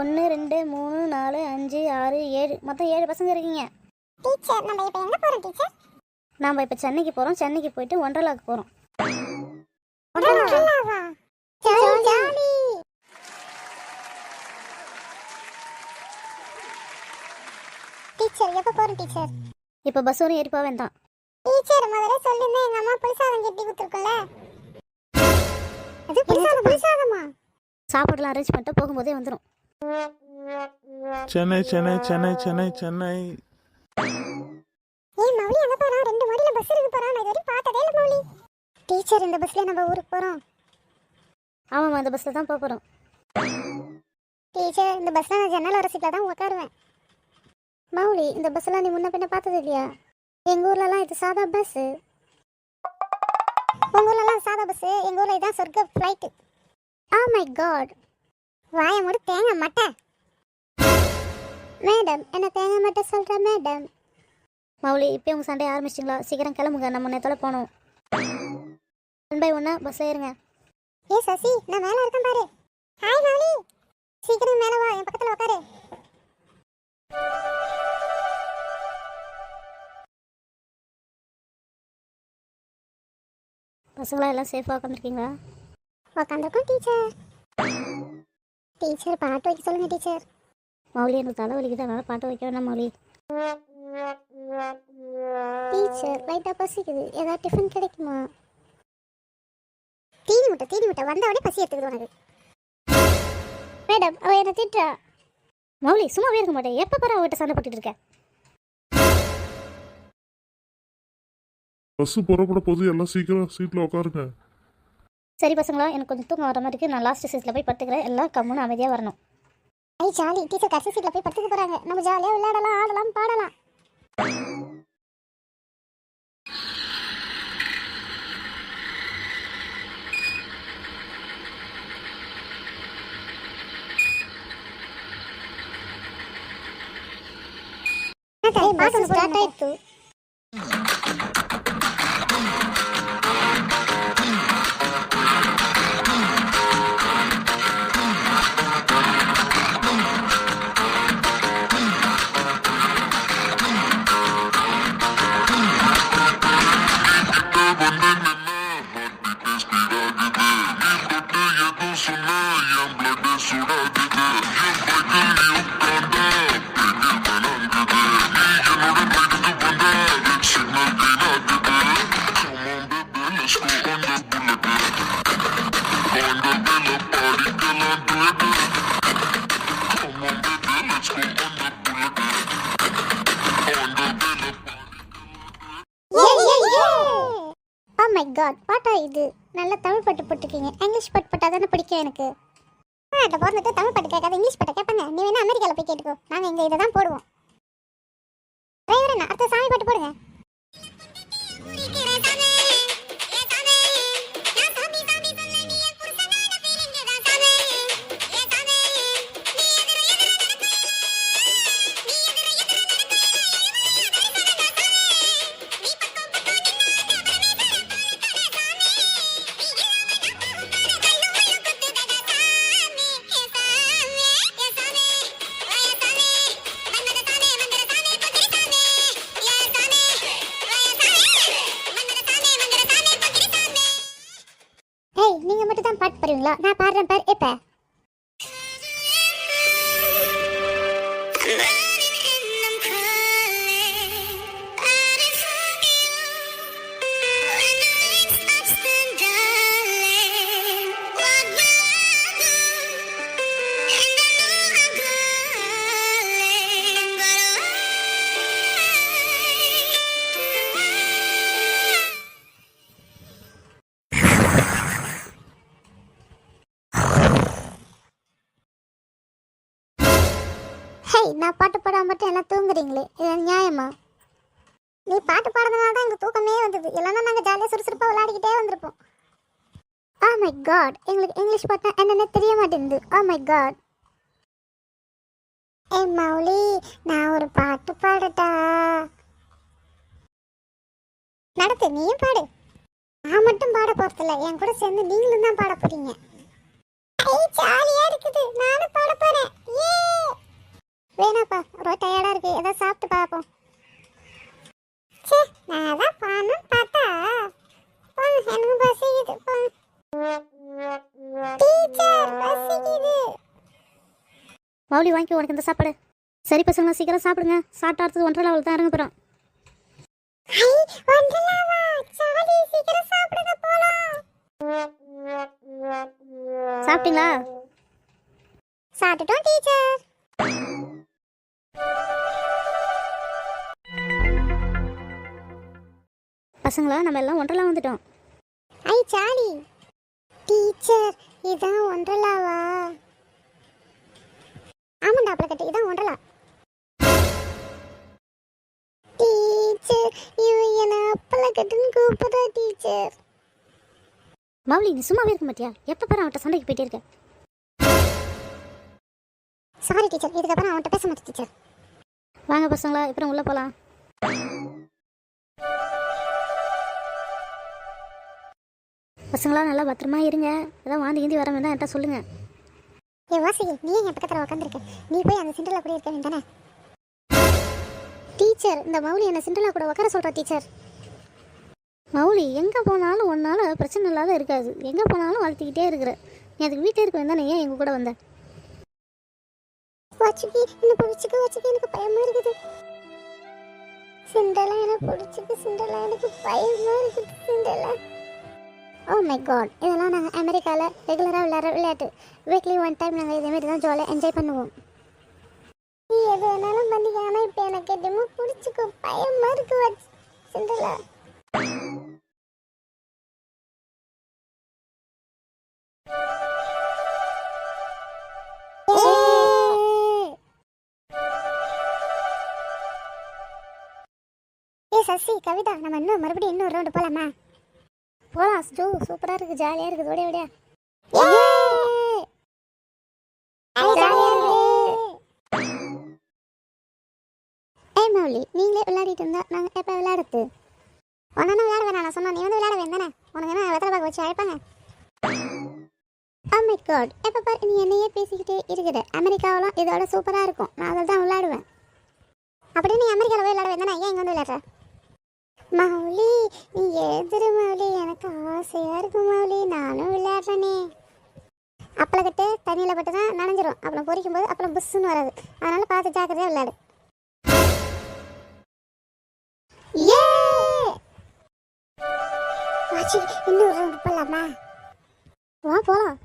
ஒன்று ரெண்டு மூணு நாலு அஞ்சு ஆறு ஏழு. மொத்தம் ஏழு பசங்க இருக்கீங்க. டீச்சர் நம்ம இப்போ எங்க போறோம் டீச்சர்? நாம் இப்போ சென்னைக்கு போகிறோம் சென்னைக்கு போயிட்டு ஒண்டர்லாக்கு போகிறோம் டீச்சர் எப்போ டீச்சர்? இப்போ பஸ் வரும் ஏறி போக வேண்டாம். டீச்சர் முதல்ல சொல்லுங்க எங்க அம்மா புளிசாதம் கட்டி கொடுத்துருக்குல்ல அது புளிசாதம் புளிசாதமா சாப்பாடுலாம் அரேஞ்ச் பண்ணிட்டு போகும்போதே வந்துடும் சென்னை சென்னை சென்னை சென்னை சென்னை. ஏய் மௌலி அங்க போறோம் ரெண்டு மாடியில பஸ் இருக்கு போறோம் நான் இது வரைக்கும் பார்த்ததே இல்ல மௌலி. டீச்சர் இந்த பஸ்ல நம்ம ஊருக்கு போறோம். ஆமாம்மா இந்த பஸ்ஸில் தான் போக போகிறோம் டீச்சர் இந்த பஸ்ல நான் ஜன்னல் வர சீட்ல தான் உட்காருவேன் மௌலி இந்த பஸ்ஸெல்லாம் நீ முன்ன பின்ன பார்த்தது இல்லையா? எங்கள் ஊர்லலாம் இது சாதா பஸ்ஸு உங்க ஊர்லலாம் சாதா பஸ் எங்க ஊர்ல இதான் சொர்க்க ஃப்ளைட் ஆ மை காட் வாய மூடு தேங்காய் மட்டை. மேடம் என்ன தேங்காய் மட்டும் சொல்கிறேன் மேடம்? மௌலி இப்போ உங்கள் சண்டை ஆரம்பிச்சிட்டிங்களா? சீக்கிரம் கிளம்புங்க நம்ம நேரத்தில் போகணும். ஒன் பை ஒன்னாக பஸ்ஸில் ஏறுங்க. ஏ சசி நான் மேல இருக்கேன் பாரு. ஹாய் மௌலி. சீக்கிரம் மேல வா என் பக்கத்துல உட்காரு பசங்களாம் எல்லாம் சேஃபாக உட்காந்துருக்கீங்களா உட்காந்துருக்கோம் டீச்சர் டீச்சர் பாட்டு வைக்க சொல்லுங்க டீச்சர் மௌலி எனக்கு தலை வலிக்குது அதனால் பாட்டு வைக்க வேணாம் மௌலி. டீச்சர் லைட்டாக பசிக்குது. ஏதாவது டிஃபன் கிடைக்குமா? தீனி முட்டை தீனி முட்டை. வந்த உடனே பசி எடுத்துக்குது உனக்கு. மேடம் அவள் என்னை திட்டுறா? மௌலி சும்மாவே இருக்க மாட்டேன் எப்போ பாரு அவகிட்ட சண்டை போட்டுட்டு இருக்க. பஸ் புறப்பட போது எல்லாம் சீக்கிரம் சீட்ல உட்காருங்க. சரி பசங்களா எனக்கு கொஞ்சம் தூக்கம் வர மாதிரி இருக்கு. நான் லாஸ்ட் சீட்டில் போய் படுத்துக்கிறேன். எல்லாம் கம்முன்னு அமைதியாக வரணும். ஐ ஜாலி. டீச்சர் கடைசி சீட்ல போய் படுத்துக்க போறாங்க. நம்ம ஜாலியா விளையாடலாம் ஆடலாம் பாடலாம். பஸ் ஸ்டார்ட் ஆயிடுத்து. Oh மை காட் பாட்டா இது? நல்ல தமிழ் பாட்டு போட்டிருக்கீங்க. இங்கிலீஷ் பாட்டு போட்டால் தானே பிடிக்கும் எனக்கு. நாட்டில் பிறந்துட்டு தமிழ் பாட்டு கேட்காத இங்கிலீஷ் பாட்டை கேட்பாங்க. நீ வேணா அமெரிக்காவில் போய் கேட்டுக்கோ. நாங்கள் இங்கே இதை தான் போடுவோம். டிரைவர் என்ன அடுத்த சாமி பாட்டு போடுங்க. நான் பாடுறேன் பாரு இப்ப நான் பாட்டு பாடாம மட்டும் எல்லாம் தூங்குறீங்களே இது நியாயமா? நீ பாட்டு பாடுறதுனால தான் எங்களுக்கு தூக்கமே வந்தது. இல்லைன்னா நாங்கள் ஜாலியாக சுறுசுறுப்பாக விளையாடிக்கிட்டே வந்திருப்போம். ஆ மை காட் எங்களுக்கு இங்கிலீஷ் பாட்டா என்னென்ன தெரிய மாட்டேங்குது. ஆ மை காட் ஏ மௌலி நான் ஒரு பாட்டு பாடட்டா? நடத்து நீயும் பாடு. நான் மட்டும் பாட போறதில்ல. என் கூட சேர்ந்து நீங்களும் தான் பாட போறீங்க. ஜாலியா இருக்குது. நானும் பாட போறேன். ஏ வேணாப்பா ரொம்ப டயர்டாக இருக்கு. ஏதாவது சாப்பிட்டு பார்ப்போம். சே நான் அதான் போகணும்னு டீச்சர் பசிக்குது. மௌலி வாங்கி உனக்கு இந்த சாப்பாடு. சரி பசங்க சீக்கிரம் சாப்பிடுங்க. சாப்பிட்டு அடுத்தது ஒன்றரை லெவல் தான் இறங்க போகிறோம் சாப்பிட்டீங்களா? சாப்பிட்டுட்டோம் டீச்சர். பசங்களா நம்ம எல்லாம் ஒன்றரை வந்துட்டோம். ஐ சாலி. டீச்சர் இதான் ஒன்றலாவா? ஆமாண்டா அப்பளக்கட்டு இதான் ஒன்றலா? டீச்சர் இவன் என்ன அப்பளக்கட்டுன்னு கூப்பிடுறா டீச்சர். மௌலி நீ சும்மாவே இருக்க மாட்டியா? எப்போ பாரு அவன்கிட்ட சண்டைக்கு போயிட்டே இருக்க. Sorry teacher. இதுக்கப்புறம் அவன்கிட்ட பேச மாட்டேன் டீச்சர். வாங்க பசங்களா இப்போ உள்ளே போகலாம் பசங்களா நல்லா பத்திரமா இருங்க. ஏதாவது வாந்தி கீந்தி வர வேண்டாம் என்கிட்ட சொல்லுங்க. ஏ வாசகி நீ என் பக்கத்தில் உட்காந்துருக்க நீ போய் அந்த சிண்டல் அப்படியே இருக்க வேண்டானே டீச்சர் இந்த மௌலி என்ன சிண்டலா கூட உட்கார சொல்கிறா டீச்சர். மௌலி எங்கே போனாலும் ஒன்றால் பிரச்சனை இல்லாத இருக்காது. எங்கே போனாலும் வளர்த்திக்கிட்டே இருக்கிற. நீ அதுக்கு வீட்டில் இருக்க வேண்டாம் ஏன் எங்கள் கூட வந்த? வச்சுக்கி என்ன பிடிச்சிக்க வச்சுக்க எனக்கு பயமா இருக்குது. சிண்டலா எனக்கு பிடிச்சிக்கு சிண்டலா எனக்கு பயமா இருக்குது சிண்டலா. ஓ மை காட் இதெல்லாம் நாங்கள் அமெரிக்காவில் ரெகுலராக விளையாடுற விளையாட்டு. வீக்லி ஒன் டைம் நாங்கள் இதேமாரி தான் ஜாலியாக என்ஜாய் பண்ணுவோம். நீ எது வேணாலும் பண்ணிக்க. ஆனால் இப்போ எனக்கு எதுவுமே பிடிச்சிக்கும் பயமாக இருக்கு வச்சு சிண்டலா ஏ சசி கவிதா நம்ம இன்னும் மறுபடியும் இன்னொரு ரவுண்டு போலாமா? போகலாம் ஜோ சூப்பராக இருக்குது ஜாலியாக இருக்குது. ஓடியா ஓடியா. ஏய் மௌலி நீங்களே விளையாடிட்டு இருந்தா நாங்க எப்ப விளையாடுறது? ஒன்னா விளையாட வேணாம் நான் சொன்னா நீ வந்து விளையாட வேண்டானே? உனக்கு என்ன வெத்தலை பாக்க வச்சு அழைப்பாங்க? Oh my god. எப்ப பாரு நீ என்னையே பேசிக்கிட்டே இருக்கிற. அமெரிக்காவெல்லாம் இதோட சூப்பரா இருக்கும். நான் அதில் தான் விளையாடுவேன். அப்படியே நீ அமெரிக்காவில் போய் விளையாட வேண்டாம் ஏன் இங்க வந்து விளையாடுற? மௌலி நீ எழுதுரு மௌலி. எனக்கு ஆசையாக இருக்கும் மௌலி. நானும் விளையாடுறேனே. அப்பளக்கட்டு தண்ணியில் போட்டு தான் நனைஞ்சிரும். அப்புறம் பொரிக்கும் போது அப்புறம் புஷ்ஷுன்னு வராது. அதனால பார்த்து ஜாக்கிரதையாக விளையாடு. ஏ! வாச்சி இன்னொரு ரவுண்ட் வா போகலாம்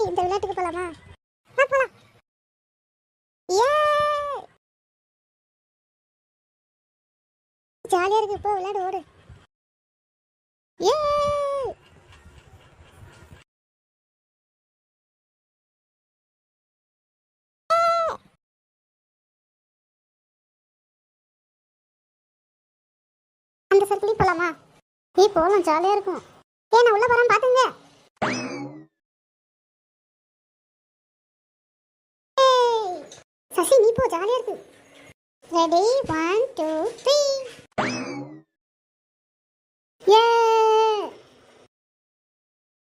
இந்த விளையாட்டுக்கு போலாமா வா போலாம் ஏ ஜாலியா இருக்கு இப்போ விளையாடு ஓடு. ஏ! அந்த சர்க்கிளையும் போலாமா? நீ போகலாம் ஜாலியாக இருக்கும். ஏ நான் உள்ள போறேன் பாத்துங்க. சசி நீ போ ஜாலியா இருக்கு. ரெடி ஒன் டூ த்ரீ ஏ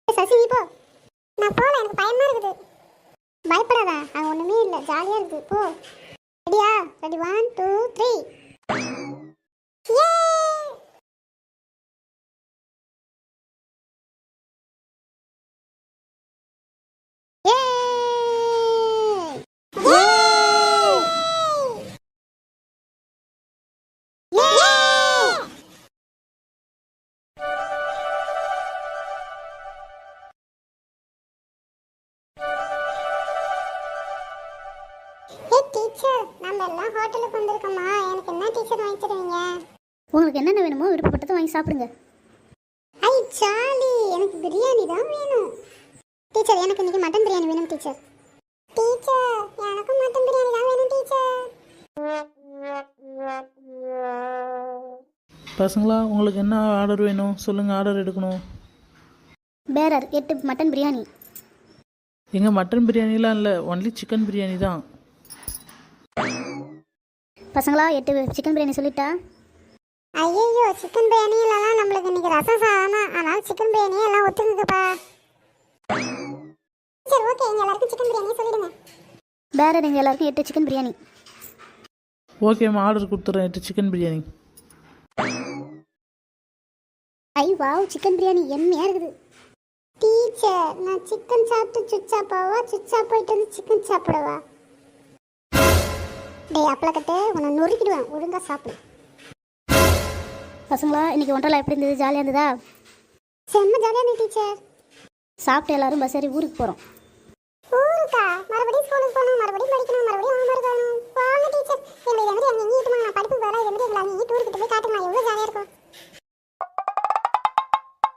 சசி நீ போ. நான் போல எனக்கு பயமா இருக்குது. பயப்படாத அங்க ஒண்ணுமே இல்லை. ஜாலியா இருக்கு. போ. ரெடியா ரெடி ஒன் டூ த்ரீ எல்லாம் ஹோட்டலுக்கு வந்திருக்கோமா எனக்கு என்ன டீச்சர் வாங்கி தருவீங்க? உங்களுக்கு என்னென்ன வேணுமோ விருப்பப்பட்டதை வாங்கி சாப்பிடுங்க. ஐ சாலி எனக்கு பிரியாணி தான் வேணும். டீச்சர் எனக்கு இன்னைக்கு மட்டன் பிரியாணி வேணும் டீச்சர் டீச்சர் எனக்கும் மட்டன் பிரியாணி தான் வேணும் டீச்சர் பசங்களா உங்களுக்கு என்ன ஆர்டர் வேணும்? சொல்லுங்கள் ஆர்டர் எடுக்கணும். பேரர் எட்டு மட்டன் பிரியாணி. எங்கள் மட்டன் பிரியாணிலாம் இல்லை ஒன்லி சிக்கன் பிரியாணி தான். பசங்களா எட்டு சிக்கன் பிரியாணி சொல்லிட்டா? ஐயோ சிக்கன் பிரியாணி இல்லைனா நம்மளுக்கு இன்னைக்கு ரசம் சாதம் தான் அதனால சிக்கன் பிரியாணி எல்லாம் ஒத்துக்குங்கப்பா சரி ஓகே எங்க எல்லாருக்கும் சிக்கன் பிரியாணி சொல்லிடுங்க. பேரர் எங்கள் எல்லாருக்கும் எட்டு சிக்கன் பிரியாணி ஓகேம்மா ஆர்டர் கொடுத்துட்றேன் எட்டு சிக்கன் பிரியாணி ஐ வாவ் சிக்கன் பிரியாணி எம்மையாக இருக்குது. டீச்சர் நான் சிக்கன் சாப்பிட்டு சுச்சா போவா சுச்சா போயிட்டு வந்து சிக்கன் சாப்பிடவா? டேய் அப்பளக்கட்டு உன்னை நொறுக்கிடுவேன். ஒழுங்கா சாப்பிடு. பசங்களா இன்னைக்கு ஒன்றரை எப்படி இருந்தது? ஜாலியாக இருந்ததா? செம்ம ஜாலியாக இருந்தது டீச்சர். சாப்பிட்டு எல்லாரும் பஸ் ஏறி ஊருக்கு போகிறோம் ஊருக்கா? மறுபடியும் ஸ்கூலுக்கு போகணும் மறுபடியும் படிக்கணும் மறுபடியும் ஹோம்ஒர்க் வரணும் போங்க டீச்சர். எங்கிட்ட எங்க எங்கேயும் நான் படிப்பு போகலாம் எங்கிட்ட எங்களை அங்கே டூருக்கு போய் காட்டுங்களா எவ்வளோ ஜாலியாக இருக்கும்.